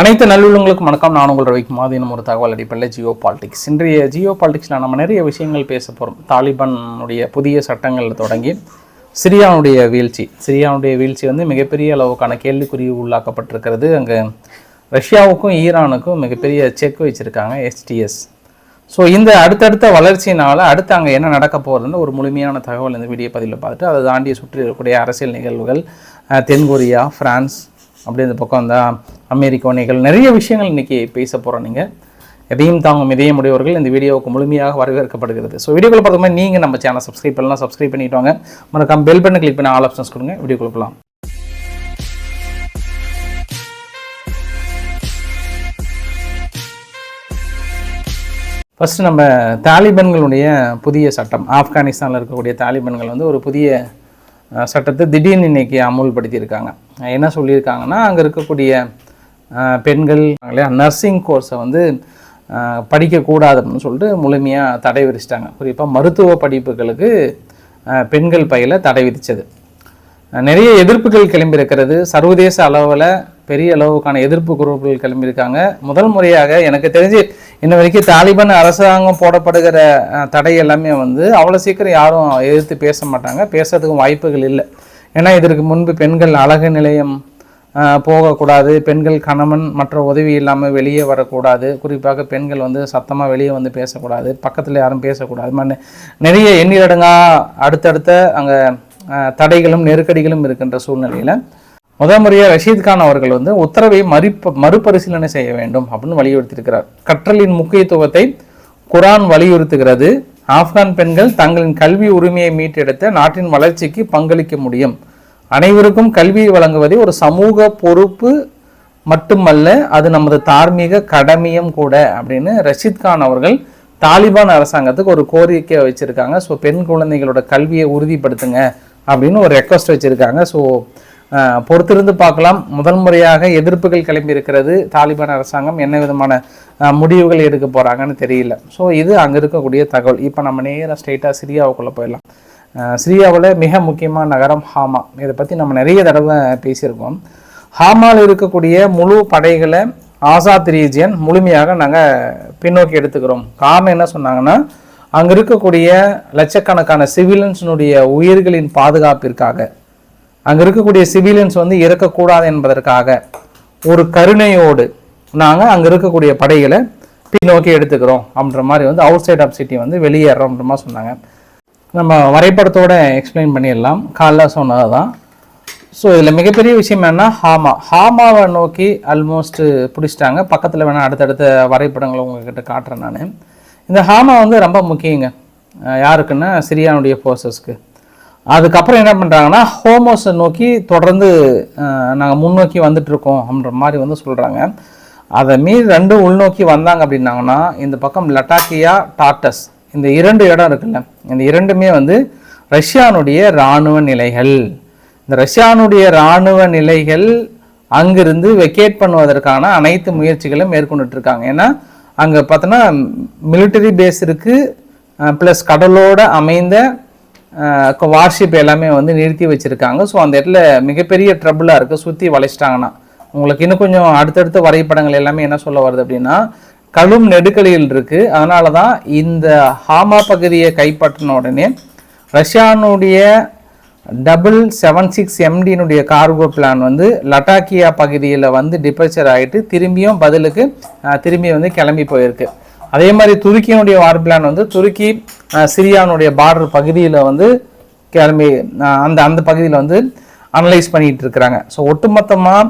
அனைத்து நல்லுள்ளங்களுக்கும் வணக்கம். நான் உங்கள் ரவிக்கு மாதினும் ஒரு தகவல் அடிப்படையில் ஜியோ பாலிடிக்ஸ். இன்றைய ஜியோ பாலிடிக்ஸில் நம்ம நிறைய விஷயங்கள் பேச போகிறோம் தாலிபானுடைய புதிய சட்டங்கள் தொடங்கி சிரியானுடைய வீழ்ச்சி. சிரியானுடைய வீழ்ச்சி வந்து மிகப்பெரிய அளவுக்கான கேள்விக்குறி உள்ளாக்கப்பட்டிருக்கிறது. அங்கே ரஷ்யாவுக்கும் ஈரானுக்கும் மிகப்பெரிய செக் வச்சுருக்காங்க எஸ்டிஎஸ் ஸோ இந்த அடுத்தடுத்த வளர்ச்சியினால் அடுத்து அங்கே என்ன நடக்க போகிறதுன்னு ஒரு முழுமையான தகவல் இந்த வீடியோ பதிவில் பார்த்துட்டு அதை தாண்டி சுற்றி இருக்கக்கூடிய அரசியல் நிகழ்வுகள் தென்கொரியா ஃப்ரான்ஸ் அப்படி இந்த பக்கம் தான் அமெரிக்க உணைகள் நிறைய விஷயங்கள் இன்றைக்கி பேச போகிறோம் நீங்கள் எதையும் தாங்கும் இதயம் உடையவர்கள் இந்த வீடியோவுக்கு முழுமையாக வரவேற்கப்படுகிறது. ஸோ வீடியோக்குள்ள பார்த்த நீங்கள் நம்ம சேனல் சப்ஸ்கிரைப் பண்ணலாம். சப்ஸ்கிரைப் பண்ணிட்டு வாங்க. மறக்காம பெல் பட்டன் கிளிக் பண்ணி ஆல் ஆப்ஷன்ஸ் கொடுங்க. வீடியோக்குள்ள போகலாம் ஃபஸ்ட்டு நம்ம தாலிபன்களுடைய புதிய சட்டம். ஆப்கானிஸ்தானில் இருக்கக்கூடிய தாலிபன்கள் வந்து ஒரு புதிய சட்டத்தை திடீர்னு இன்னைக்கு அமுல்படுத்தியிருக்காங்க. என்ன சொல்லியிருக்காங்கன்னா அங்கே இருக்கக்கூடிய பெண்கள் நர்சிங் கோர்ஸை வந்து படிக்கக்கூடாதுன்னு படிக்கக்கூடாது அப்படின்னு சொல்லிட்டு முழுமையாக தடை விதிச்சிட்டாங்க. குறிப்பாக மருத்துவ படிப்புகளுக்கு பெண்கள் பயில தடை விதித்தது நிறைய எதிர்ப்புகள் கிளம்பியிருக்கிறது. சர்வதேச அளவில் பெரிய அளவுக்கான எதிர்ப்பு குரூப்புகள் கிளம்பியிருக்காங்க. முதல் முறையாக எனக்கு தெரிஞ்சு இன்ன வரைக்கும் தாலிபான் அரசாங்கம் போடப்படுகிற தடை எல்லாமே வந்து அவ்வளோ சீக்கிரம் யாரும் எதிர்த்து பேச மாட்டாங்க. பேசுறதுக்கும் வாய்ப்புகள் இல்லை. ஏன்னா இதற்கு முன்பு பெண்கள் அழகு நிலையம் போகக்கூடாது. பெண்கள் கணவன் மற்ற உதவி இல்லாமல் வெளியே வரக்கூடாது. குறிப்பாக பெண்கள் வந்து சத்தமாக வெளியே வந்து பேசக்கூடாது. பக்கத்தில் யாரும் பேசக்கூடாது. மாதிரி நிறைய எண்ணிலடங்கா அடுத்தடுத்த அங்கே தடைகளும் நெருக்கடிகளும் இருக்கின்ற சூழ்நிலையில் முதல் முறையாக ரஷீத் கான் அவர்கள் வந்து உத்தரவை மறுப்ப மறுபரிசீலனை செய்ய வேண்டும் அப்படின்னு வலியுறுத்தியிருக்கிறார். கற்றலின் முக்கியத்துவத்தை குரான் வலியுறுத்துகிறது. ஆப்கான் பெண்கள் தங்களின் கல்வி உரிமையை மீட்டெடுத்த நாட்டின் வளர்ச்சிக்கு பங்களிக்க முடியும். அனைவருக்கும் கல்வியை வழங்குவதே ஒரு சமூக பொறுப்பு மட்டுமல்ல அது நமது தார்மீக கடமையும் கூட அப்படின்னு ரஷீத் கான் அவர்கள் தாலிபான் அரசாங்கத்துக்கு ஒரு கோரிக்கை வச்சுருக்காங்க. ஸோ பெண் குழந்தைகளோட கல்வியை உறுதிப்படுத்துங்க அப்படின்னு ஒரு ரெக்வஸ்ட் வச்சுருக்காங்க. ஸோ பொறுத்திருந்து பார்க்கலாம். முதல் முறையாக எதிர்ப்புகள் கிளம்பி இருக்கிறது. தாலிபான் அரசாங்கம் என்ன விதமான முடிவுகள் எடுக்க போகிறாங்கன்னு தெரியல. ஸோ இது அங்கே இருக்கக்கூடிய தகவல். இப்போ நம்ம நேராக ஸ்ட்ரெயிட்டாக சிரியாவுக்குள்ளே போயிடலாம். சிரியாவில் மிக முக்கியமான நகரம் ஹாமா. இதை பற்றி நம்ம நிறைய தடவை பேசியிருக்கோம். ஹாமாவில் இருக்கக்கூடிய முழு படைகளை ஆசாத் ரீஜியன் முழுமையாக நாங்கள் பின்னோக்கி எடுத்துக்கிறோம். காரணம் என்ன சொன்னாங்கன்னா அங்கே இருக்கக்கூடிய லட்சக்கணக்கான சிவிலியன்ஸினுடைய உயிர்களின் பாதுகாப்பிற்காக அங்கே இருக்கக்கூடிய சிவிலியன்ஸ் வந்து இறக்கக்கூடாது என்பதற்காக ஒரு கருணையோடு நாங்கள் அங்கே இருக்கக்கூடிய படைகளை பின்னோக்கி எடுத்துக்கிறோம் அப்படின்ற மாதிரி வந்து அவுட் சைட் ஆஃப் சிட்டி வந்து வெளியேறோம்ன்ற மாதிரி சொன்னாங்க. நம்ம வரைபடத்தோட எக்ஸ்பிளைன் பண்ணிடலாம். காலைல சொன்னது தான் ஸோ இதில் மிகப்பெரிய விஷயம் என்னன்னா ஹாமா. ஹாமாவை நோக்கி ஆல்மோஸ்ட் பிடிச்சிட்டாங்க. பக்கத்தில் வேணால் அடுத்தடுத்த வரைபடங்களை உங்ககிட்ட காட்டுறேன் நான். இந்த ஹாமா வந்து ரொம்ப முக்கியங்க. யாருக்குன்னா சிரியானுடைய ஃபோர்ஸஸ்க்கு அதுக்கப்புறம் என்ன பண்ணுறாங்கன்னா ஹோமோஸை நோக்கி தொடர்ந்து நாங்கள் முன்னோக்கி வந்துட்டுருக்கோம் அப்படின்ற மாதிரி வந்து சொல்கிறாங்க அதை மீறி ரெண்டும் உள்நோக்கி வந்தாங்க அப்படின்னாங்கன்னா இந்த பக்கம் லட்டாக்கியா டாட்டஸ். இந்த இரண்டு இடம் இருக்குல்ல இந்த இரண்டுமே வந்து ரஷ்யானுடைய இராணுவ நிலைகள். இந்த ரஷ்யானுடைய இராணுவ நிலைகள் அங்கிருந்து வெக்கேட் பண்ணுவதற்கான அனைத்து முயற்சிகளும் மேற்கொண்டுட்டு இருக்காங்க ஏன்னா அங்கே பார்த்தோன்னா மிலிட்டரி பேஸ் இருக்குது ப்ளஸ் கடலோட அமைந்த வார்ஷிப் எல்லாமே வந்து நிறுத்தி வச்சுருக்காங்க. ஸோ அந்த இடத்துல மிகப்பெரிய ட்ரபுளாக இருக்குது சுற்றி வளைச்சிட்டாங்கன்னா. உங்களுக்கு இன்னும் கொஞ்சம் அடுத்தடுத்த வரைபடங்கள் எல்லாமே என்ன சொல்ல வருது அப்படின்னா கடும் நெடுக்கடியில் இருக்குது அதனால தான் இந்த ஹாமா பகுதியை கைப்பற்றின உடனே ரஷ்யானுடைய டபுள் செவன் சிக்ஸ் எம்டினுடைய கார்கோ பிளான் வந்து லட்டாக்கியா பகுதியில் வந்து டிபர்ச்சர் ஆகிட்டு திரும்பியும் பதிலுக்கு திரும்பி வந்து கிளம்பி போயிருக்கு. அதே மாதிரி துருக்கியினுடைய வார் பிளான் வந்து துருக்கி சிரியானுடைய பார்டர் பகுதியில் வந்து கிளம்பி அந்த அந்த பகுதியில் வந்து அனலைஸ் பண்ணிகிட்டு இருக்கிறாங்க. ஸோ ஒட்டுமொத்தமாக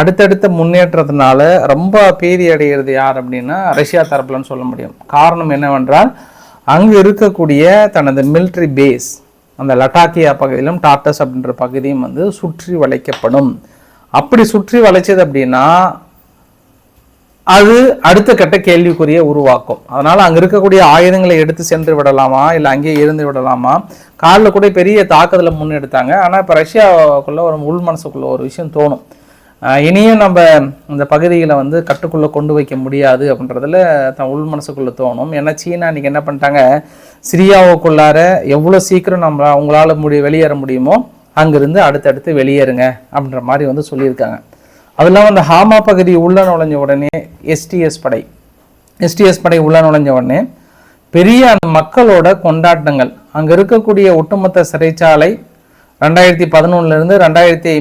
அடுத்தடுத்த முன்னேற்றத்தினால ரொம்ப பீதி அடைகிறது யார் அப்படின்னா ரஷ்யா தரப்புலன்னு சொல்ல முடியும். காரணம் என்னவென்றால் அங்கு இருக்கக்கூடிய தனது மிலிட்ரி பேஸ் அந்த லட்டாக்கியா பகுதியிலும் டாட்டஸ் அப்படின்ற பகுதியும் வந்து சுற்றி வளைக்கப்படும். அப்படி சுற்றி வளைச்சது அப்படின்னா அது அடுத்த கட்ட கேள்விக்குரிய உருவாக்கும். அதனால் அங்கே இருக்கக்கூடிய ஆயுதங்களை எடுத்து சென்று விடலாமா இல்லை அங்கேயே இருந்து விடலாமா? காலில் கூட பெரிய தாக்குதலை முன்னெடுத்தாங்க. ஆனால் இப்போ ரஷ்யாவுக்குள்ளே ஒரு உள் மனசுக்குள்ள ஒரு விஷயம் தோணும். இனியும் நம்ம இந்த பகுதிகளை வந்து கட்டுக்குள்ளே கொண்டு வைக்க முடியாது அப்படின்றதுல தான் உள் மனசுக்குள்ளே தோணும். ஏன்னா சீனா இன்றைக்கி என்ன பண்ணிட்டாங்க? சிரியாவுக்குள்ளார எவ்வளோ சீக்கிரம் நம்ம அவங்களால முடி வெளியேற முடியுமோ அங்கேருந்து அடுத்தடுத்து வெளியேறுங்க அப்படின்ற மாதிரி வந்து சொல்லியிருக்காங்க. அது இல்லாமல் அந்த ஹாமா பகுதி உள்ள நுழைஞ்ச உடனே எஸ்டிஎஸ் படை எஸ்டிஎஸ் படை உள்ள நுழைஞ்ச உடனே பெரிய அந்த மக்களோட கொண்டாட்டங்கள். அங்கே இருக்கக்கூடிய ஒட்டுமொத்த சிறைச்சாலை ரெண்டாயிரத்தி பதினொன்னுலேருந்து ரெண்டாயிரத்தி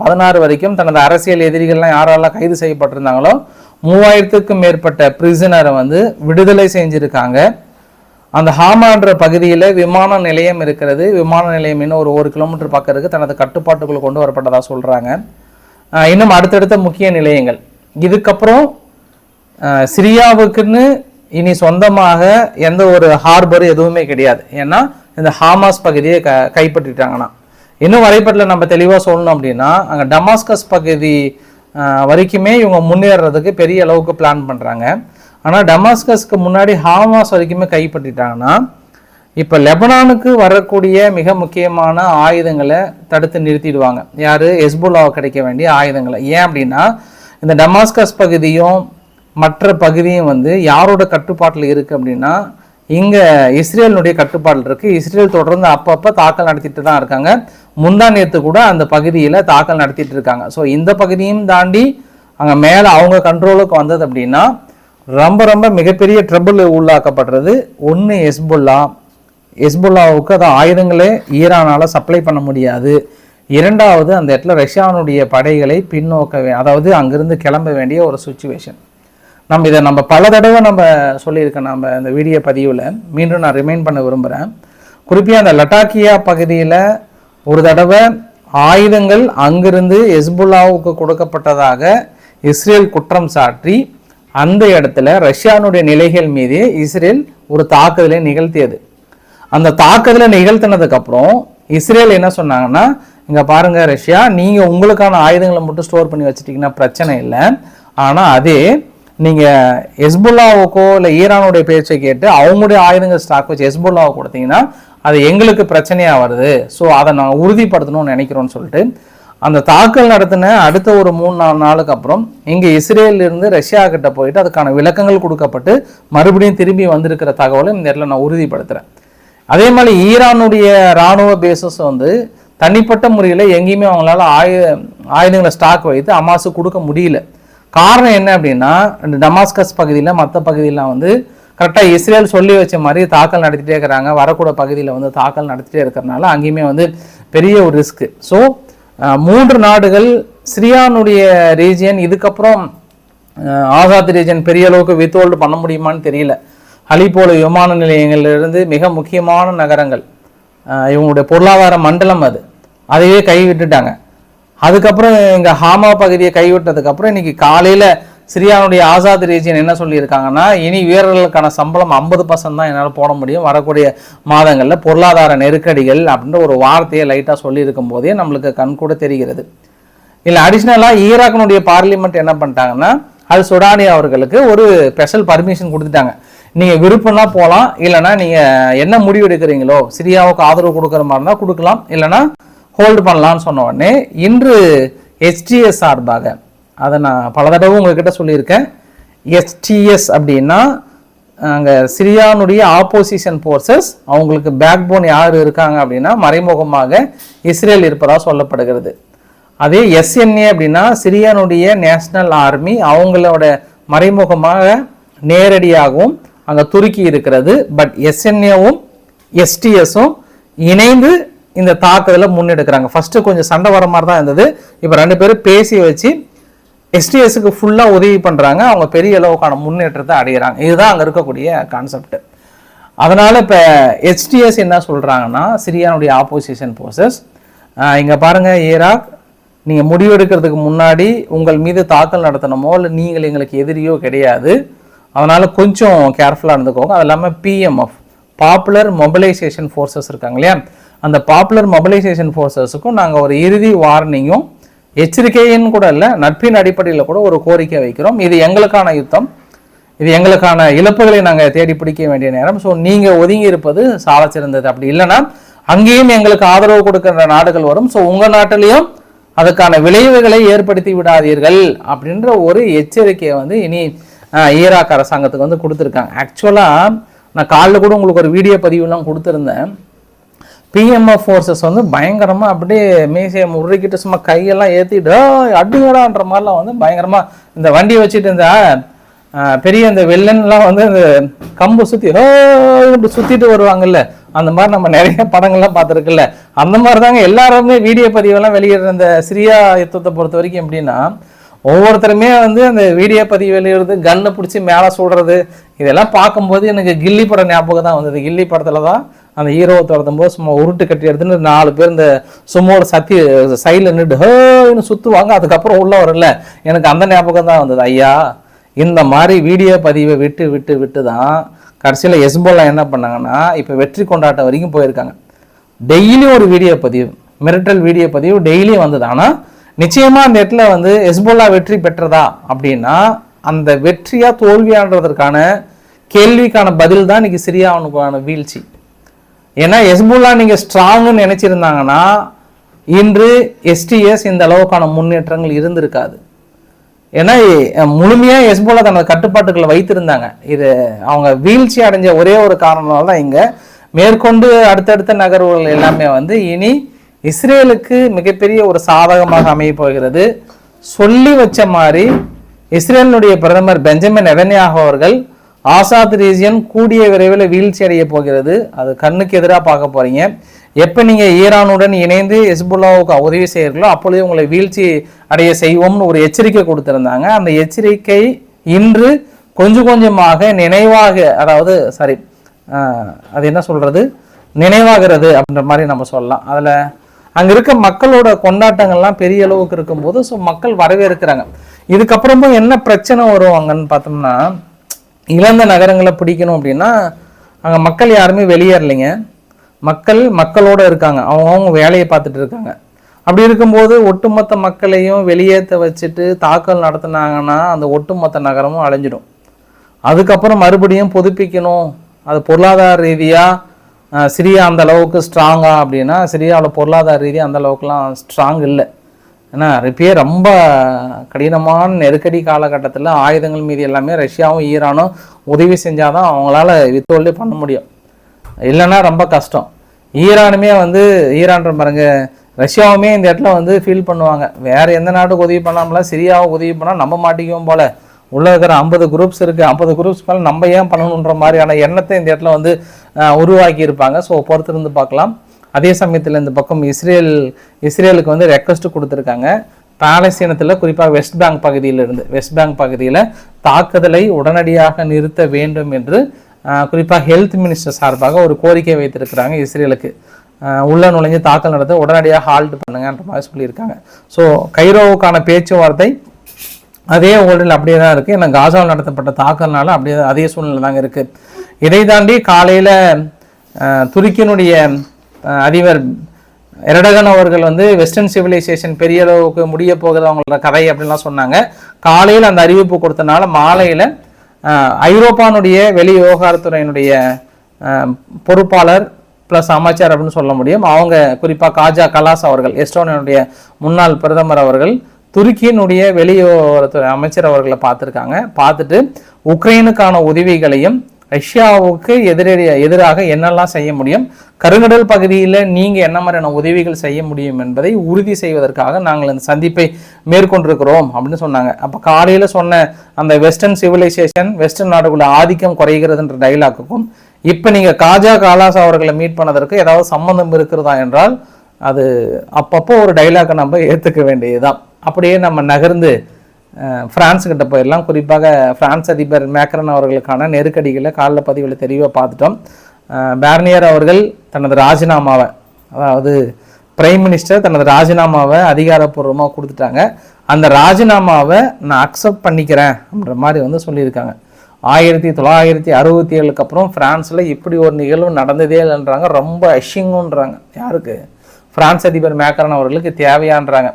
பதினாறு வரைக்கும் தனது அரசியல் எதிரிகள்லாம் யாரெல்லாம் கைது செய்யப்பட்டிருந்தாங்களோ மூவாயிரத்துக்கும் மேற்பட்ட பிரிசனரை வந்து விடுதலை செஞ்சுருக்காங்க. அந்த ஹாமான்ற பகுதியில் விமான நிலையம் இருக்கிறது. விமான நிலையம் இன்னும் ஒரு ஒரு கிலோமீட்டர் பக்கம் இருக்குது தனது கட்டுப்பாட்டுக்குள்ளே கொண்டு வரப்பட்டதாக சொல்கிறாங்க இன்னும் அடுத்தடுத்த முக்கிய நிலையங்கள். இதுக்கப்புறம் சிரியாவுக்குன்னு இனி சொந்தமாக எந்த ஒரு ஹார்பர் எதுவுமே கிடையாது. ஏன்னா இந்த ஹாமாஸ் பகுதியை க கைப்பற்றிட்டாங்கன்னா இன்னும் வரைபடத்தில் நம்ம தெளிவாக சொல்லணும் அப்படின்னா அங்கே டமாஸ்கஸ் பகுதி வரைக்குமே இவங்க முன்னேறதுக்கு பெரிய அளவுக்கு பிளான் பண்ணுறாங்க ஆனால் டமாஸ்கஸ்க்கு முன்னாடி ஹாமாஸ் வரைக்குமே கைப்பற்றிட்டாங்கன்னா இப்போ லெபனானுக்கு வரக்கூடிய மிக முக்கியமான ஆயுதங்களை தடுத்து நிறுத்திடுவாங்க. யார்? எஸ்புல்லாவை கிடைக்க வேண்டிய ஆயுதங்களை. ஏன் அப்படின்னா இந்த டமாஸ்கஸ் பகுதியும் மற்ற பகுதியும் வந்து யாரோட கட்டுப்பாட்டில் இருக்குது அப்படின்னா இங்கே இஸ்ரேலினுடைய கட்டுப்பாடு இருக்குது இஸ்ரேல் தொடர்ந்து அப்பப்போ தாக்கல் நடத்திட்டு தான் இருக்காங்க. முந்தா நேற்று கூட அந்த பகுதியில் தாக்கல் நடத்திட்டு இருக்காங்க. ஸோ இந்த பகுதியும் தாண்டி அங்கே மேலே அவங்க கண்ட்ரோலுக்கு வந்தது அப்படின்னா ரொம்ப ரொம்ப மிகப்பெரிய ட்ரபிள் உள்ளாக்கப்படுறது ஒன்று எஸ்புல்லா எஸ்புல்லாவுக்கு அது ஆயுதங்களே ஈரானால் சப்ளை பண்ண முடியாது. இரண்டாவது அந்த இடத்துல ரஷ்யானுடைய படைகளை பின்னோக்க அதாவது அங்கிருந்து கிளம்ப வேண்டிய ஒரு சுச்சுவேஷன் நம்ம இதை நம்ம பல தடவை நம்ம சொல்லியிருக்கோம் நம்ம இந்த வீடியோ பதிவில் மீண்டும் நான் ரிமைண்ட் பண்ண விரும்புகிறேன் குறிப்பாக அந்த லட்டாக்கியா பகுதியில் ஒரு தடவை ஆயுதங்கள் அங்கிருந்து எஸ்புல்லாவுக்கு கொடுக்கப்பட்டதாக இஸ்ரேல் குற்றம் சாட்டி அந்த இடத்துல ரஷ்யானுடைய நிலைகள் மீது இஸ்ரேல் ஒரு தாக்குதலை நிகழ்த்தியது. அந்த தாக்குதலை நிகழ்த்தினதுக்கப்புறம் இஸ்ரேல் என்ன சொன்னாங்கன்னா இங்கே பாருங்கள் ரஷ்யா நீங்கள் உங்களுக்கான ஆயுதங்களை மட்டும் ஸ்டோர் பண்ணி வச்சுட்டிங்கன்னா பிரச்சனை இல்லை. ஆனால் அதே நீங்கள் எஸ்புல்லாவுக்கோ இல்லை ஈரானுடைய பேச்சை கேட்டு அவங்களுடைய ஆயுதங்கள் ஸ்டாக் வச்சு எஸ்புல்லாவை கொடுத்தீங்கன்னா அது எங்களுக்கு பிரச்சனையாக வருது. ஸோ அதை நாங்கள் உறுதிப்படுத்தணும்னு நினைக்கிறோன்னு சொல்லிட்டு அந்த தாக்கல் நடத்தின அடுத்த ஒரு மூணு நாலு நாளுக்கு அப்புறம் இங்கே இஸ்ரேலிருந்து ரஷ்யா கிட்ட போயிட்டு அதுக்கான விளக்கங்கள் கொடுக்கப்பட்டு மறுபடியும் திரும்பி வந்திருக்கிற தகவலை இந்த இடத்துல நான் உறுதிப்படுத்துகிறேன் அதே மாதிரி ஈரானுடைய ராணுவ பேசஸ் வந்து தனிப்பட்ட முறையில் எங்கேயுமே அவங்களால ஆயு ஆயுதங்களை ஸ்டாக் வைத்து அமாசு கொடுக்க முடியல. காரணம் என்ன அப்படின்னா இந்த டமாஸ்கஸ் பகுதியில் மற்ற பகுதியெலாம் வந்து கரெக்டாக இஸ்ரேல் சொல்லி வச்ச மாதிரி தாக்கல் நடத்திட்டே இருக்கிறாங்க. வரக்கூட பகுதியில் வந்து தாக்கல் நடத்திட்டே இருக்கிறனால அங்கேயுமே வந்து பெரிய ஒரு ரிஸ்க்கு ஸோ மூன்று நாடுகள் சிரியானுடைய ரீஜியன் இதுக்கப்புறம் ஆசாத் ரீஜன் பெரிய அளவுக்கு வித்ஹோல்டு பண்ண முடியுமான்னு தெரியல. அலிப்போல விமான நிலையங்களிலிருந்து மிக முக்கியமான நகரங்கள். இவங்களுடைய பொருளாதார மண்டலம் அது. அதையே கைவிட்டுட்டாங்க. அதுக்கப்புறம் எங்கள் ஹாமா பகுதியை கைவிட்டதுக்கப்புறம் இன்னைக்கு காலையில சிரியானுடைய ஆசாத் ரீஜியன் என்ன சொல்லியிருக்காங்கன்னா இனி வீரர்களுக்கான சம்பளம் ஐம்பது பர்சன்ட் தான் என்னால் போட முடியும். வரக்கூடிய மாதங்களில் பொருளாதார நெருக்கடிகள் அப்படின்ற ஒரு வார்த்தையை லைட்டாக சொல்லியிருக்கும் போதே நம்மளுக்கு கண் கூட தெரிகிறது. இல்லை அடிஷ்னலாக ஈராக்கினுடைய பார்லிமெண்ட் என்ன பண்ணிட்டாங்கன்னா அல் சுடானி அவர்களுக்கு ஒரு ஸ்பெஷல் பர்மிஷன் கொடுத்துட்டாங்க. நீங்கள் விருப்பம்னா போகலாம் இல்லைன்னா நீங்கள் என்ன முடிவு எடுக்கிறீங்களோ சிரியாவுக்கு ஆதரவு கொடுக்குற மாதிரி இருந்தால் கொடுக்கலாம் இல்லைன்னா ஹோல்டு பண்ணலான்னு சொன்ன உடனே இன்று எஸ்டிஎஸ் சார்பாக அதை நான் பல தடவை உங்ககிட்ட சொல்லியிருக்கேன். எஸ்டிஎஸ் அப்படின்னா அங்கே சிரியானுடைய ஆப்போசிஷன் ஃபோர்ஸஸ் அவங்களுக்கு பேக் போன் யார் இருக்காங்க அப்படின்னா மறைமுகமாக இஸ்ரேல் இருப்பதாக சொல்லப்படுகிறது. அதே எஸ்என்ஏ அப்படின்னா சிரியானுடைய நேஷனல் ஆர்மி அவங்களோட மறைமுகமாக நேரடியாகவும் அங்கே துருக்கி இருக்கிறது. பட் எஸ்என்ஏவும் எஸ்டிஎஸும் இணைந்து இந்த தாக்குதலை முன்னெடுக்கிறாங்க. ஃபஸ்ட்டு கொஞ்சம் சண்டை வர மாதிரி தான் இருந்தது. இப்போ ரெண்டு பேரும் பேசி வச்சு எஸ்டிஎஸ்க்கு ஃபுல்லாக உதவி பண்ணுறாங்க அவங்க பெரிய அளவுக்கான முன்னேற்றத்தை அடைகிறாங்க இதுதான் அங்கே இருக்கக்கூடிய கான்செப்ட் அதனால் இப்போ ஹெச்டிஎஸ் என்ன சொல்கிறாங்கன்னா சிரியானுடைய ஆப்போசிஷன் ஃபோர்ஸஸ் இங்கே பாருங்கள் ஈராக் நீங்கள் முடிவெடுக்கிறதுக்கு முன்னாடி உங்கள் மீது தாக்கல் நடத்தணுமோ இல்லை நீங்கள் எங்களுக்கு எதிரியோ கிடையாது. அதனால் கொஞ்சம் கேர்ஃபுல்லாக இருந்துக்கோங்க. அது இல்லாமல் பிஎம்எஃப் பாப்புலர் மொபிலைசேஷன் ஃபோர்ஸஸ் இருக்காங்க இல்லையா? அந்த பாப்புலர் மொபிலைசேஷன் ஃபோர்ஸஸுக்கும் நாங்கள் ஒரு இறுதி வார்னிங்கும் எச்சரிக்கைன்னு கூட இல்லை நட்பின் அடிப்படையில் கூட ஒரு கோரிக்கை வைக்கிறோம். இது எங்களுக்கான யுத்தம். இது எங்களுக்கான இழப்புகளை நாங்கள் தேடி பிடிக்க வேண்டிய நேரம். ஸோ நீங்கள் ஒதுங்கி இருப்பது சால சிறந்தது. அப்படி இல்லைன்னா அங்கேயும் எங்களுக்கு ஆதரவு கொடுக்கின்ற நாடுகள் வரும். ஸோ உங்கள் நாட்டிலையும் அதுக்கான விளைவுகளை ஏற்படுத்தி விடாதீர்கள் அப்படின்ற ஒரு எச்சரிக்கையை வந்து இனி ஈராக் அரசாங்கத்துக்கு வந்து கொடுத்துருக்காங்க. ஆக்சுவலாக நான் காலைல கூட உங்களுக்கு ஒரு வீடியோ பதிவுலாம் கொடுத்துருந்தேன். பிஎம்எஃப் ஃபோர்ஸஸ் வந்து பயங்கரமாக அப்படியே மீசையை முறுக்கிட்டு சும்மா கையெல்லாம் ஏற்றிட்டு அடிங்கடான்ற மாதிரிலாம் வந்து பயங்கரமாக இந்த வண்டியை வச்சுட்டு இந்த பெரிய இந்த வெள்ளன்லாம் வந்து இந்த கம்பு சுற்றி இப்படி சுற்றிட்டு வருவாங்கல்ல? அந்த மாதிரி நம்ம நிறைய படங்கள்லாம் பார்த்துருக்குல்ல. அந்த மாதிரி தாங்க எல்லாருமே வீடியோ பதிவெல்லாம் வெளியிடுற இந்த சிரியா யுத்தத்தை பொறுத்த வரைக்கும் எப்படின்னா ஒவ்வொருத்தருமே வந்து அந்த வீடியோ பதிவு வெளியிடுறது கன்னை பிடிச்சி மேலே சுடுறது இதெல்லாம் பார்க்கும்போது எனக்கு கில்லி படம் ஞாபகம் தான் வந்தது. கில்லி படத்தில் தான் அந்த ஹீரோவை துரத்தும் போது சும்மா உருட்டு கட்டி எடுத்துன்னு நாலு பேர் இந்த சும்மோட சத்தி சைடில் நின்று ஹேன்னு சுற்றுவாங்க அதுக்கப்புறம் உள்ள வரல எனக்கு அந்த ஞாபகம் தான் வந்தது. ஐயா இந்த மாதிரி வீடியோ பதிவை விட்டு விட்டு விட்டு தான் கடைசியில் எஸ்போலா என்ன பண்ணாங்கன்னா இப்போ வெற்றி கொண்டாட்டம் வரைக்கும் போயிருக்காங்க. டெய்லி ஒரு வீடியோ பதிவு மிரட்டல் வீடியோ பதிவு டெய்லியும் வந்தது. ஆனால் நிச்சயமாக அந்த இடத்துல வந்து எஸ்போலா வெற்றி பெற்றதா அப்படின்னா அந்த வெற்றியாக தோல்வியான்றதற்கான கேள்விக்கான பதில் தான் இன்னைக்கு சிரியாவனுக்கான வீழ்ச்சி. ஏன்னா எஸ்புல்லா நீங்கள் ஸ்ட்ராங்னு நினச்சிருந்தாங்கன்னா இன்று எஸ்டிஎஸ் இந்த அளவுக்கான முன்னேற்றங்கள் இருந்திருக்காது. ஏன்னா முழுமையாக எஸ்போலா தனது கட்டுப்பாட்டுக்குள்ள வைத்திருந்தாங்க. இது அவங்க வீழ்ச்சி அடைஞ்ச ஒரே ஒரு காரணத்தால தான் இங்கே மேற்கொண்டு அடுத்தடுத்த நகர்வுகள் எல்லாமே வந்து இனி இஸ்ரேலுக்கு மிகப்பெரிய ஒரு சாதகமாக அமைய போகிறது. சொல்லி வச்ச மாதிரி இஸ்ரேலினுடைய பிரதமர் பெஞ்சமின் நெதன்யாகு அவர்கள் ஆசாத் ரீஜியன் கூடிய விரைவில் வீழ்ச்சி அடைய போகிறது. அது கண்ணுக்கு எதிராக பார்க்க போறீங்க. எப்போ நீங்கள் ஈரானுடன் இணைந்து எஸ்புல்லாவுக்கு உதவி செய்கிறீர்களோ அப்பொழுது உங்களை வீழ்ச்சி அடைய செய்வோம்னு ஒரு எச்சரிக்கை கொடுத்துருந்தாங்க. அந்த எச்சரிக்கை இன்று கொஞ்சம் கொஞ்சமாக நினைவாக அதாவது சாரி அது என்ன சொல்கிறது நினைவாகிறது அப்படின்ற மாதிரி நம்ம சொல்லலாம். அதில் அங்கே இருக்க மக்களோட கொண்டாட்டங்கள்லாம் பெரிய அளவுக்கு இருக்கும்போது ஸோ மக்கள் வரவேற்கிறாங்க. இதுக்கப்புறமும் என்ன பிரச்சனை வரும் அங்கன்னு பார்த்தோம்னா இழந்த நகரங்களை பிடிக்கணும் அப்படின்னா அங்கே மக்கள் யாருமே வெளியேறலைங்க. மக்கள் மக்களோட இருக்காங்க. அவங்கவுங்க வேலையை பார்த்துட்டு இருக்காங்க. அப்படி இருக்கும்போது ஒட்டுமொத்த மக்களையும் வெளியேற்ற வச்சுட்டு தாக்கல் நடத்துனாங்கன்னா அந்த ஒட்டுமொத்த நகரமும் அழிஞ்சிடும். அதுக்கப்புறம் மறுபடியும் புதுப்பிக்கணும். அது பொருளாதார ரீதியாக சிரியா அந்த அளவுக்கு ஸ்ட்ராங்காக அப்படின்னா சிரியாவில் பொருளாதார ரீதியாக அந்த அளவுக்குலாம் ஸ்ட்ராங் இல்லை. ஏன்னா ரிப்பேர் ரொம்ப கடினமான நெருக்கடி காலகட்டத்தில் ஆயுதங்கள் மீது எல்லாமே ரஷ்யாவும் ஈரானும் உதவி செஞ்சால் தான் அவங்களால வித்தோல்லே பண்ண முடியும். இல்லைன்னா ரொம்ப கஷ்டம். ஈரானுமே வந்து ஈரான்ற பாருங்க ரஷ்யாவுமே இந்த இடத்துல வந்து ஃபீல் பண்ணுவாங்க. வேறு எந்த நாட்டுக்கு உதவி பண்ணாமல சிரியாவுக்கு உதவி பண்ணால் நம்ம மாட்டிக்குவோம் போல. உள்ள இருக்கிற ஐம்பது குரூப்ஸ் இருக்குது ஐம்பது குரூப்ஸ் மேலே நம்ம ஏன் பண்ணணுன்ற மாதிரியான எண்ணத்தை இந்த இடத்துல வந்து உருவாக்கியிருப்பாங்க. ஸோ பொறுத்திருந்து பார்க்கலாம். அதே சமயத்தில் இந்த பக்கம் இஸ்ரேல் இஸ்ரேலுக்கு வந்து ரெக்வஸ்ட் கொடுத்துருக்காங்க. பாலஸ்தீனத்தில் குறிப்பாக வெஸ்ட் பேங்க் பகுதியிலிருந்து வெஸ்ட் பேங்க் பகுதியில் தாக்குதலை உடனடியாக நிறுத்த வேண்டும் என்று குறிப்பாக ஹெல்த் மினிஸ்டர் சார்பாக ஒரு கோரிக்கை வைத்திருக்கிறாங்க இஸ்ரேலுக்கு. உள்ள நுழைஞ்சு தாக்கல் நடத்த உடனடியாக ஹால்ட் பண்ணுங்கன்ற மாதிரி சொல்லியிருக்காங்க. ஸோ கைரோவுக்கான பேச்சுவார்த்தை அதே ஓர்டில் அப்படியே தான் இருக்குது ஏன்னா காசாவில் நடத்தப்பட்ட தாக்கல்னால அப்படியே அதே சூழ்நிலை தாங்க இருக்குது இதை தாண்டி காலையில் துருக்கியினுடைய அதிபர் எரடகன் அவர்கள் வந்து வெஸ்டர்ன் சிவிலைசேஷன் பெரிய அளவுக்கு முடிய போகுது அவங்களோட கதை அப்படின்லாம் சொன்னாங்க. காலையில் அந்த அறிவிப்பு கொடுத்தனால மாலையில் ஐரோப்பானுடைய வெளி விவகாரத்துறையினுடைய பொறுப்பாளர் ப்ளஸ் அமைச்சர் அப்படின்னு சொல்ல முடியும். அவங்க குறிப்பாக காஜா கலாஸ் அவர்கள் எஸ்டோனியனுடைய முன்னாள் பிரதமர் அவர்கள் துருக்கியினுடைய வெளியுறவுத்துறை அமைச்சர் அவர்களை பார்த்துருக்காங்க. பார்த்துட்டு உக்ரைனுக்கான உதவிகளையும் ரஷ்யாவுக்கு எதிரடி எதிராக என்னெல்லாம் செய்ய முடியும்? கருங்கடல் பகுதியில் நீங்கள் என்ன மாதிரியான உதவிகள் செய்ய முடியும் என்பதை உறுதி செய்வதற்காக நாங்கள் இந்த சந்திப்பை மேற்கொண்டிருக்கிறோம் அப்படின்னு சொன்னாங்க. அப்போ காலையில் சொன்ன அந்த வெஸ்டர்ன் சிவிலைசேஷன் வெஸ்டர்ன் நாடுகளில் ஆதிக்கம் குறைகிறதுன்ற டைலாக்குக்கும் இப்போ நீங்கள் காஜா காலாஸ் அவர்களை மீட் பண்ணதற்கு ஏதாவது சம்மந்தம் இருக்கிறதா என்றால் அது அப்பப்போ ஒரு டைலாக்கை நம்ம ஏற்றுக்க வேண்டியதுதான். அப்படியே நம்ம நகர்ந்து பிரான்ஸ் கிட்ட போயிடலாம். குறிப்பாக பிரான்ஸ் அதிபர் மேக்ரன் அவர்களுக்கான நெருக்கடிகளை காலில் பதிவில் தெளிவாக பார்த்துட்டோம். பேர்னியர் அவர்கள் தனது ராஜினாமாவை அதாவது பிரைம் மினிஸ்டர் தனது ராஜினாமாவை அதிகாரப்பூர்வமாக கொடுத்துட்டாங்க. அந்த ராஜினாமாவை நான் அக்செப்ட் பண்ணிக்கிறேன் அப்படின்ற மாதிரி வந்து சொல்லியிருக்காங்க. ஆயிரத்தி தொள்ளாயிரத்தி அறுபத்தி ஏழுக்கு அப்புறம் ஃப்ரான்ஸில் இப்படி ஒரு நிகழ்வு நடந்ததே இல்லைன்றாங்க. ரொம்ப அஷிங்குன்றாங்க யாருக்கு? ஃப்ரான்ஸ் அதிபர் மேக்ரன் அவர்களுக்கு தேவையான்றாங்க.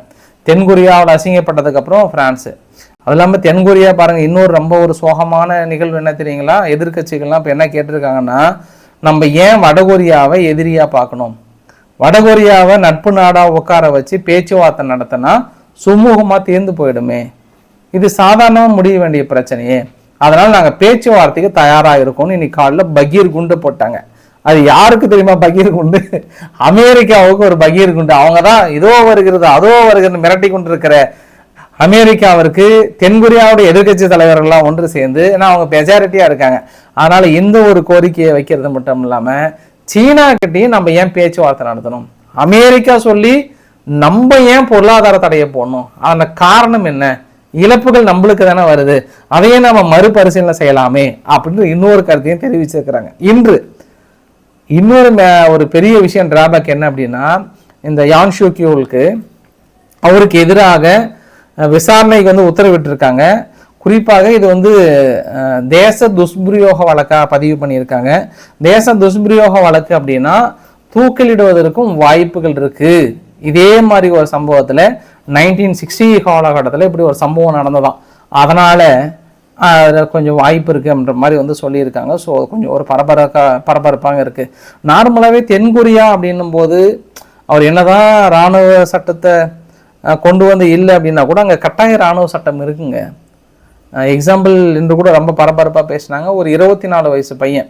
தென்கொரியாவில் அசிங்கப்பட்டதுக்கப்புறம் ஃப்ரான்ஸு அது இல்லாமல் தென்கொரியா பாருங்கள் இன்னொரு ரொம்ப ஒரு சோகமான நிகழ்வு என்ன தெரியுங்களா? எதிர்க்கட்சிகள்லாம் இப்போ என்ன கேட்டிருக்காங்கன்னா நம்ம ஏன் வடகொரியாவை எதிரியாக பார்க்கணும்? வடகொரியாவை நட்பு நாடாக உட்கார வச்சு பேச்சுவார்த்தை நடத்தினா சுமூகமாக தீர்ந்து போயிடுமே. இது சாதாரணமாக முடிய வேண்டிய பிரச்சனையே. அதனால் நாங்கள் பேச்சுவார்த்தைக்கு தயாராக இருக்கோம்னு இன்னைக்கு காலைல பகீர் குண்டு போட்டாங்க. அது யாருக்கு தெரியுமா பகீர் குண்டு? அமெரிக்காவுக்கு ஒரு பகீர் குண்டு. அவங்க தான் இதோ வருகிறது அதோ வருகிறது மிரட்டி கொண்டிருக்கிற அமெரிக்காவிற்கு தென்கொரியாவுடைய எதிர்க்கட்சி தலைவர்கள்லாம் ஒன்று சேர்ந்து ஏன்னா அவங்க மெஜாரிட்டியாக இருக்காங்க. அதனால் இந்த ஒரு கோரிக்கையை வைக்கிறது மட்டும் இல்லாமல் சீனா கிட்டேயும் நம்ம ஏன் பேச்சுவார்த்தை நடத்தணும்? அமெரிக்கா சொல்லி நம்ம ஏன் பொருளாதார தடையை போடணும்? அந்த காரணம் என்ன? இழப்புகள் நம்மளுக்கு தானே வருது. அதையே நம்ம மறுபரிசீலனை செய்யலாமே அப்படின்னு இன்னொரு கருத்தையும் தெரிவிச்சிருக்கிறாங்க. இன்று இன்னொரு ஒரு பெரிய விஷயம் டிராபேக் என்ன அப்படின்னா இந்த யான் ஷூக்கியோலுக்கு அவருக்கு எதிராக விசாரணைக்கு வந்து உத்தரவிட்டிருக்காங்க. குறிப்பாக இது வந்து தேச துஷ்பிரயோக வழக்காக பதிவு பண்ணியிருக்காங்க. தேச துஷ்பிரயோக வழக்கு அப்படின்னா தூக்கிலிடுவதற்கும் வாய்ப்புகள் இருக்குது இதே மாதிரி ஒரு சம்பவத்தில் நைன்டீன் சிக்ஸ்டி காலகட்டத்தில் இப்படி ஒரு சம்பவம் நடந்ததான். அதனால் அதில் கொஞ்சம் வாய்ப்பு இருக்குன்ற மாதிரி வந்து சொல்லியிருக்காங்க. ஸோ கொஞ்சம் ஒரு பரபரக்கா பரபரப்பாக இருக்குது நார்மலாகவே தென்கொரியா அப்படின்னும் போது அவர் என்னதான் இராணுவ சட்டத்தை கொண்டு வந்து இல்லை அப்படின்னா கூட அங்கே கட்டாய இராணுவ சட்டம் இருக்குங்க. எக்ஸாம்பிள் இன்று கூட ரொம்ப பரபரப்பாக பேசினாங்க. ஒரு இருபத்தி நாலு வயசு பையன்.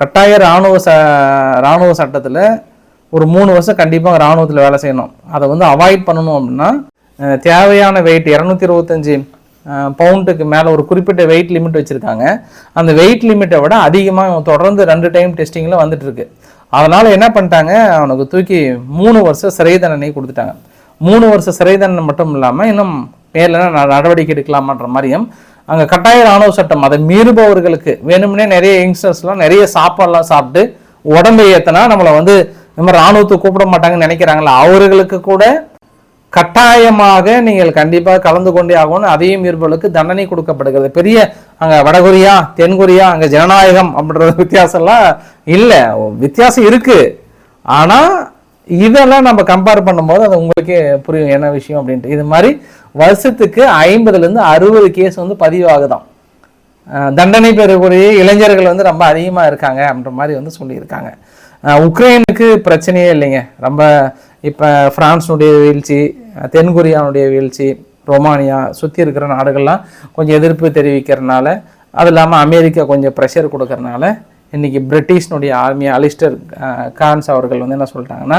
கட்டாய இராணுவ ச இராணுவ சட்டத்தில் ஒரு மூணு வருஷம் கண்டிப்பாக இராணுவத்தில் வேலை செய்யணும். அதை வந்து அவாய்ட் பண்ணணும் அப்படின்னா தேவையான வெயிட் இரநூத்தி இருபத்தஞ்சி பவுண்டுக்கு மேலே ஒரு குறிப்பிட்ட வெயிட் லிமிட் வச்சுருக்காங்க. அந்த வெயிட் லிமிட்டை விட அதிகமாக தொடர்ந்து ரெண்டு டைம் டெஸ்டிங்கில் வந்துட்டுருக்கு அதனால் என்ன பண்ணிட்டாங்க? அவனுக்கு தூக்கி மூணு வருஷம் சிறை தண்டனை கொடுத்துட்டாங்க. மூணு வருஷம் சிறை தண்டனை மட்டும் இல்லாமல் இன்னும் மேல ந- நடவடிக்கை எடுக்கலாமான்ற மாதிரியும் அங்கே கட்டாய ராணுவ சட்டம் அதை மீறுபவர்களுக்கு வேணும்னே நிறைய யங்ஸ்டர்ஸ்லாம் நிறைய சாப்பாடுலாம் சாப்பிட்டு உடம்பை ஏற்றினா நம்மளை வந்து இந்த மாதிரி ராணுவத்துக்கு கூப்பிட மாட்டாங்கன்னு நினைக்கிறாங்களா அவர்களுக்கு கூட கட்டாயமாக நீங்கள் கண்டிப்பாக கலந்து கொண்டே ஆகணும். அதையும் மீறுபவர்களுக்கு தண்டனை கொடுக்கப்படுகிறது. பெரிய அங்கே வடகொரியா தென்கொரியா அங்கே ஜனநாயகம் அப்படின்ற வித்தியாசம்லாம் இல்லை. வித்தியாசம் இருக்குது ஆனால் இதெல்லாம் நம்ம கம்பேர் பண்ணும்போது அது உங்களுக்கே புரியும் என்ன விஷயம் அப்படின்ட்டு. இது மாதிரி வருஷத்துக்கு ஐம்பதுலேருந்து அறுபது கேஸ் வந்து பதிவாகுதாம். தண்டனை பெறக்கூடிய இளைஞர்கள் வந்து ரொம்ப அதிகமாக இருக்காங்க அப்படின்ற மாதிரி வந்து சொல்லியிருக்காங்க. உக்ரைனுக்கு பிரச்சனையே இல்லைங்க. ரொம்ப இப்போ ஃப்ரான்ஸுடைய வீழ்ச்சி அஹ் தென்கொரியாவுடைய வீழ்ச்சி ரொமானியா சுற்றி இருக்கிற நாடுகள்லாம் கொஞ்சம் எதிர்ப்பு தெரிவிக்கிறனால அது இல்லாமல் அமெரிக்கா கொஞ்சம் ப்ரெஷர் கொடுக்கறனால இன்றைக்கி பிரிட்டிஷ்னுடைய ஆர்மி அலிஸ்டர் கான்ஸ் அவர்கள் வந்து என்ன சொல்லிட்டாங்கன்னா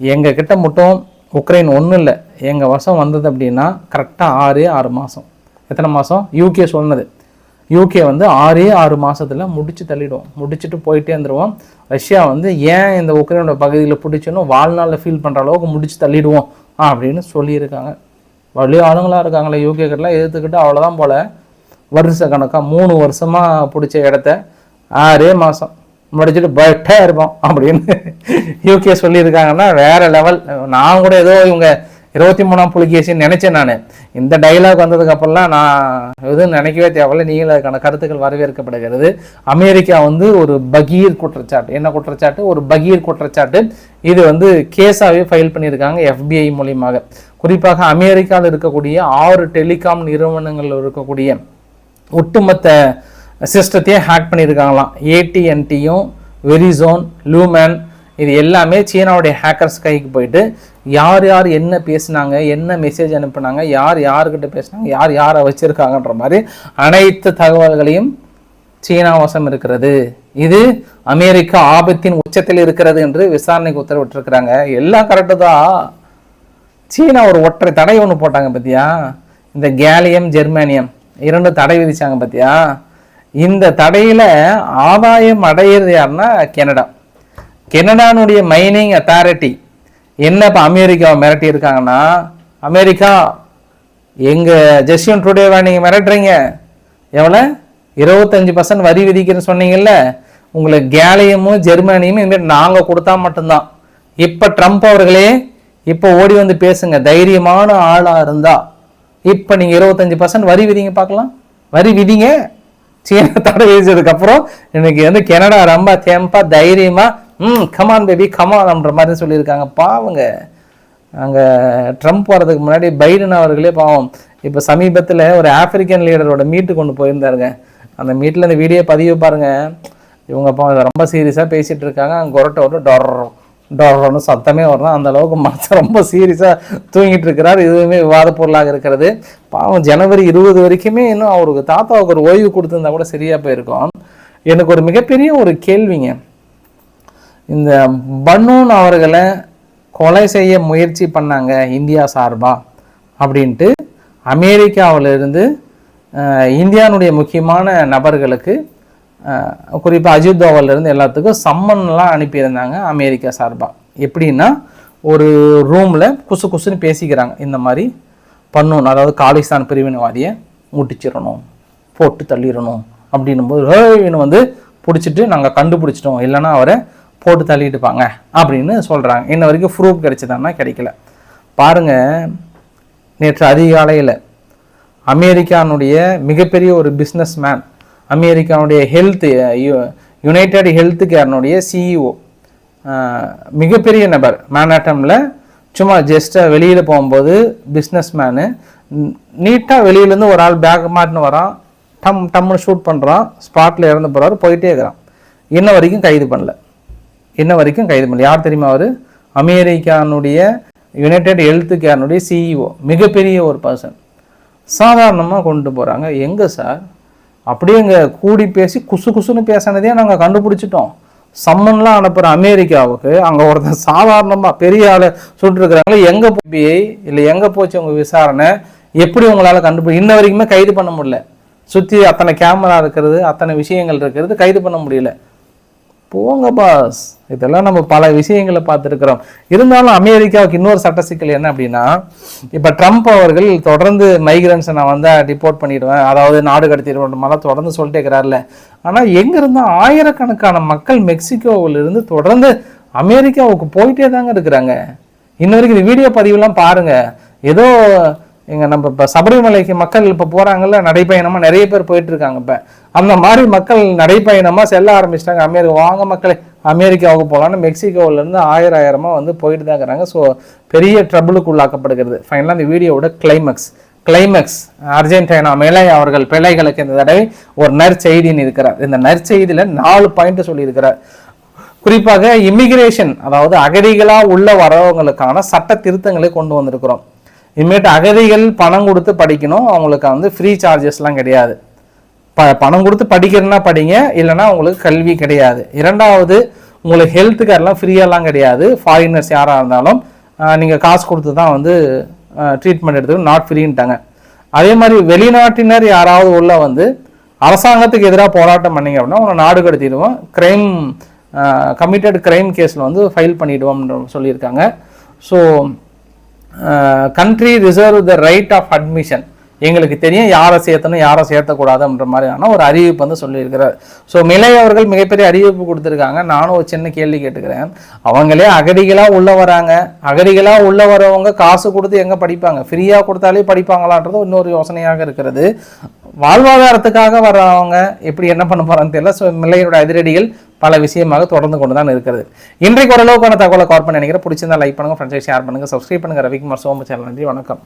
எங்கள் கிட்ட மட்டும் உக்ரைன் ஒன்றும் இல்லை. எங்கள் வருஷம் வந்தது அப்படின்னா கரெக்டாக ஆறு ஆறு மாதம் எத்தனை மாதம் யூகே சொன்னது. யூகே வந்து ஆறே ஆறு மாதத்தில் முடிச்சு தள்ளிடுவோம் முடிச்சுட்டு போயிட்டே இருந்துருவோம். ரஷ்யா வந்து ஏன் இந்த உக்ரைனோட பகுதியில் பிடிச்சனும் வாழ்நாளில் ஃபீல் பண்ணுற அளவுக்கு முடிச்சு தள்ளிடுவோம் அப்படின்னு சொல்லியிருக்காங்க. வழி ஆளுங்களா இருக்காங்களே யூகே கிட்டலாம் எதிர்த்துக்கிட்டு அவ்வளோதான் போல. வருஷ கணக்காக மூணு வருஷமாக பிடிச்ச இடத்த ஆறே மாதம் முடிச்சுட்டு பட்டே இருப்போம் அப்படின்னு யூகே சொல்லியிருக்காங்கன்னா வேற லெவல் நான் கூட ஏதோ இவங்க இருபத்தி மூணாம் புலிகேசின்னு நினைச்சேன் நான். இந்த டைலாக் வந்ததுக்கு அப்புறம்லாம் நான் எதுவும் நினைக்கவே தேவையில்ல. நீங்கள் அதுக்கான கருத்துக்கள் வரவேற்கப்படுகிறது. அமெரிக்கா வந்து ஒரு பகீர் குற்றச்சாட்டு. என்ன குற்றச்சாட்டு? ஒரு பகீர் குற்றச்சாட்டு. இது வந்து கேஸாகவே ஃபைல் பண்ணியிருக்காங்க எஃபிஐ மூலியமாக. குறிப்பாக அமெரிக்காவில் இருக்கக்கூடிய ஆறு டெலிகாம் நிறுவனங்களில் இருக்கக்கூடிய ஒட்டுமொத்த சிஸ்டத்தையே ஹேக் பண்ணியிருக்காங்களாம். ஏடிஎன்டியும் வெரிசோன் லூமேன் இது எல்லாமே சீனாவுடைய ஹேக்கர்ஸ் கைக்கு போயிட்டு யார் யார் என்ன பேசுனாங்க என்ன மெசேஜ் அனுப்புனாங்க யார் யாருக்கிட்ட பேசுனாங்க யார் யாரை வச்சிருக்காங்கன்ற மாதிரி அனைத்து தகவல்களையும் சீனா வசம் இருக்கிறது. இது அமெரிக்கா ஆபத்தின் உச்சத்தில் இருக்கிறது என்று விசாரணைக்கு உத்தரவிட்டிருக்கிறாங்க. எல்லாம் கரெக்டு தான். சீனா ஒரு ஒற்றை தடை ஒன்று போட்டாங்க பார்த்தியா இந்த கேலியம் ஜெர்மானியம் இரண்டு தடை விதிச்சாங்க பார்த்தியா இந்த தடையில் ஆதாயம் அடையிறது யாருன்னா கெனடா. கெனடானுடைய மைனிங் அத்தாரிட்டி என்ன இப்போ அமெரிக்காவை மிரட்டி இருக்காங்கன்னா அமெரிக்கா எங்கள் ஜெஸ்டின் டுடேவா நீங்கள் மிரட்டுறீங்க. எவ்வளோ இருபத்தஞ்சி பர்சன்ட் வரி விதிக்கிறேன்னு சொன்னீங்கல்ல உங்களுக்கு கேலியமும் ஜெர்மனியும் இனிமேல் நாங்கள் கொடுத்தா மட்டும்தான். இப்போ ட்ரம்ப் அவர்களே இப்போ ஓடி வந்து பேசுங்க தைரியமான ஆளாக இருந்தால் இப்போ நீங்கள் இருபத்தஞ்சி பர்சன்ட் வரி விதிங்க பார்க்கலாம். வரி விதிங்க. சீனா தடை விதிச்சதுக்கு இன்னைக்கு வந்து கனடா ரொம்ப தெம்பா தைரியமா ம் கமான் பேபி கமான்ன்ற மாதிரி சொல்லியிருக்காங்க. பாவங்க. அங்கே ட்ரம்ப் வர்றதுக்கு முன்னாடி பைடன் அவர்களே பாவம். இப்போ சமீபத்தில் ஒரு ஆப்பிரிக்கன் லீடரோட மீட்டு கொண்டு போயிருந்தாருங்க. அந்த மீட்டில் இந்த வீடியோ பதிவு பாருங்கள் இவங்க பாவம் ரொம்ப சீரியஸாக பேசிகிட்டு இருக்காங்க. அங்கே கொரட்டை விட்டு டொர் டொர்னு சத்தமே வரணும் அந்த அளவுக்கு மனசை ரொம்ப சீரியஸாக தூங்கிட்டு இருக்கிறார். இதுவுமே விவாத பொருளாக இருக்கிறது. பாவம் ஜனவரி இருபது வரைக்குமே இன்னும் அவருக்கு தாத்தாவுக்கு ஒரு ஓய்வு கொடுத்துருந்தா கூட சரியாக போயிருக்கும். எனக்கு ஒரு மிகப்பெரிய ஒரு கேள்விங்க. இந்த பன்னூன் அவர்களை கொலை செய்ய முயற்சி பண்ணாங்க இந்தியா சார்பா? அப்படின்ட்டு அமெரிக்காவிலிருந்து இந்தியானுடைய முக்கியமான நபர்களுக்கு குறிப்பாக அஜித் தோவல்லேருந்து எல்லாத்துக்கும் சம்மன்லாம் அனுப்பியிருந்தாங்க அமெரிக்கா சார்பாக எப்படின்னா ஒரு ரூமில் குசு குசுன்னு பேசிக்கிறாங்க. இந்த மாதிரி பண்ணணும் அதாவது காலிஸ்தான் பிரிவினைவாதியை முட்டிச்சிடணும் போட்டு தள்ளிடணும் அப்படின்னும் போது ஹேன்னு வந்து பிடிச்சிட்டு நாங்கள் கண்டுபிடிச்சிட்டோம். இல்லைன்னா அவரை போட்டு தள்ளிட்டுப்பாங்க அப்படின்னு சொல்கிறாங்க இன்ன வரைக்கும் ப்ரூஃப் கிடைச்சதான்னா கிடைக்கல. பாருங்க நேற்று அதிகாலையில் அமெரிக்கானுடைய மிகப்பெரிய ஒரு பிஸ்னஸ் மேன் அமெரிக்காவுடைய ஹெல்த் யுனைடெட் ஹெல்த் கேர்னுடைய சிஇஓ மிகப்பெரிய நபர். மேனாட்டமில் சும்மா ஜஸ்ட்டாக வெளியில் போகும்போது பிஸ்னஸ் மேனு நீட்டாக வெளியிலேருந்து ஒரு ஆள் பேக் மாட்டின்னு வரான். டம் டம்னு ஷூட் பண்ணுறான் ஸ்பாட்டில் இறந்து போகிறாரு போயிட்டே இருக்கிறான். இன்ன வரைக்கும் கைது பண்ணல. இன்ன வரைக்கும் கைது பண்ணல. யார் தெரியுமா அவர்? அமெரிக்கானுடைய யுனைடெட் ஹெல்த் கேர்னுடைய சிஇஓ மிகப்பெரிய ஒரு பர்சன் சாதாரணமாக கொண்டு போகிறாங்க எங்கே சார்? அப்படியே இங்கே கூடி பேசி குசு குசுன்னு பேசினதையே நாங்கள் கண்டுபிடிச்சிட்டோம். சம்மன்லாம் அனுப்புகிற அமெரிக்காவுக்கு அங்கே ஒருத்தன் சாதாரணமாக பெரிய ஆளை சுட்டுருக்குறாங்களே எங்கே போய் இல்லை எங்கே போச்சு உங்கள் விசாரணை? எப்படி உங்களால் கண்டுபிடி இன்ன வரைக்குமே கைது பண்ண முடியல. சுற்றி அத்தனை கேமரா இருக்கிறது அத்தனை விஷயங்கள் இருக்கிறது கைது பண்ண முடியல. போங்க பாஸ் இதெல்லாம் நம்ம பல விஷயங்களை பார்த்துருக்குறோம். இருந்தாலும் அமெரிக்காவுக்கு இன்னொரு சட்ட சிக்கல் என்ன அப்படின்னா இப்போ ட்ரம்ப் அவர்கள் தொடர்ந்து மைக்ரன்ஸை நான் வந்து டிப்போர்ட் பண்ணிடுவேன். அதாவது நாடு கடத்திடுவேன் மாதிரி தொடர்ந்து சொல்லிட்டே இருக்கிறார்ல. ஆனால் எங்கேருந்து ஆயிரக்கணக்கான மக்கள் மெக்சிகோவிலிருந்து தொடர்ந்து அமெரிக்காவுக்கு போயிட்டே தாங்க இருக்கிறாங்க. இன்ன வரைக்கும் இந்த வீடியோ பதிவுலாம் பாருங்கள் ஏதோ எங்கள் நம்ம இப்போ சபரிமலைக்கு மக்கள் இப்போ போகிறாங்கல்ல நடைப்பயணமாக நிறைய பேர் போயிட்டுருக்காங்க இப்போ. அந்த மாதிரி மக்கள் நடைப்பயணமாக செல்ல ஆரம்பிச்சிட்டாங்க. அமெரிக்கா வாங்க மக்களே அமெரிக்காவுக்கு போகலான்னு மெக்சிகோவிலேருந்து ஆயிரம் ஆயிரமாக வந்து போயிட்டு தான் இருக்கிறாங்க. ஸோ பெரிய ட்ரபிளுக்கு உள்ளாக்கப்படுகிறது ஃபைனலாக இந்த வீடியோவோட கிளைமேக்ஸ் கிளைமேக்ஸ் அர்ஜென்டினா மேலே அவர்கள் பிள்ளைகளுக்கு இந்த தடவை ஒரு நற்செய்தின்னு இருக்கிறார். இந்த நற்செய்தியில் நாலு பாயிண்ட் சொல்லியிருக்கிறார். குறிப்பாக இமிகிரேஷன் அதாவது அகதிகளாக உள்ள வரவங்களுக்கான சட்ட திருத்தங்களை கொண்டு வந்திருக்கிறோம். இனிமேட்டு அகதிகள் பணம் கொடுத்து படிக்கணும். அவங்களுக்கு வந்து ஃப்ரீ சார்ஜஸ்லாம் கிடையாது. ப பணம் கொடுத்து படிக்கிறேன்னா படிங்க இல்லைன்னா உங்களுக்கு கல்வி கிடையாது. இரண்டாவது உங்களுக்கு ஹெல்த் கேர்லாம் ஃப்ரீயெல்லாம் கிடையாது. ஃபாரினர்ஸ் யாராக இருந்தாலும் நீங்கள் காசு கொடுத்து தான் வந்து ட்ரீட்மெண்ட் எடுத்துக்கணும். நாட் ஃப்ரீன்ட்டாங்க அதே மாதிரி வெளிநாட்டினர் யாராவது உள்ள வந்து அரசாங்கத்துக்கு எதிராக போராட்டம் பண்ணீங்க அப்படின்னா உங்களை நாடு கடத்திடுவோம். கிரைம் கமிட்டட் கிரைம் கேஸில் வந்து ஃபைல் பண்ணிவிடுவோம்னு சொல்லியிருக்காங்க. So country reserve the right of admission எங்களுக்கு தெரியும் யாரை சேர்த்தணும் யாரை சேர்த்தக்கூடாதுன்ற மாதிரியான ஒரு அறிவிப்பு வந்து சொல்லியிருக்கிறார். ஸோ மிலை அவர்கள் மிகப்பெரிய அறிவிப்பு கொடுத்துருக்காங்க. நானும் ஒரு சின்ன கேள்வி கேட்டுக்கிறேன். அவங்களே அகதிகளாக உள்ளே வராங்க. அகதிகளாக உள்ளே வரவங்க காசு கொடுத்து எங்கே படிப்பாங்க? ஃப்ரீயாக கொடுத்தாலே படிப்பாங்களான்றது இன்னொரு யோசனையாக இருக்கிறது. வாழ்வாதாரத்துக்காக வர்றவங்க எப்படி என்ன பண்ண போகிறான்னு தெரியல. ஸோ மில்லையோட அதிரடிகள் பல விஷயமாக தொடர்ந்து கொண்டு தான் இருக்கிறது. இன்றைக்கு ஓரளவுக்கான தகவலை கவர் பண்ணி நினைக்கிறேன். பிடிச்சிருந்தா லைக் பண்ணுங்கள் ஃப்ரெண்ட்ஸை ஷேர் பண்ணுங்கள் சப்ஸ்கிரைப் பண்ணுங்கள் ரவிக்குமார் சோம சேனல் நன்றி வணக்கம்.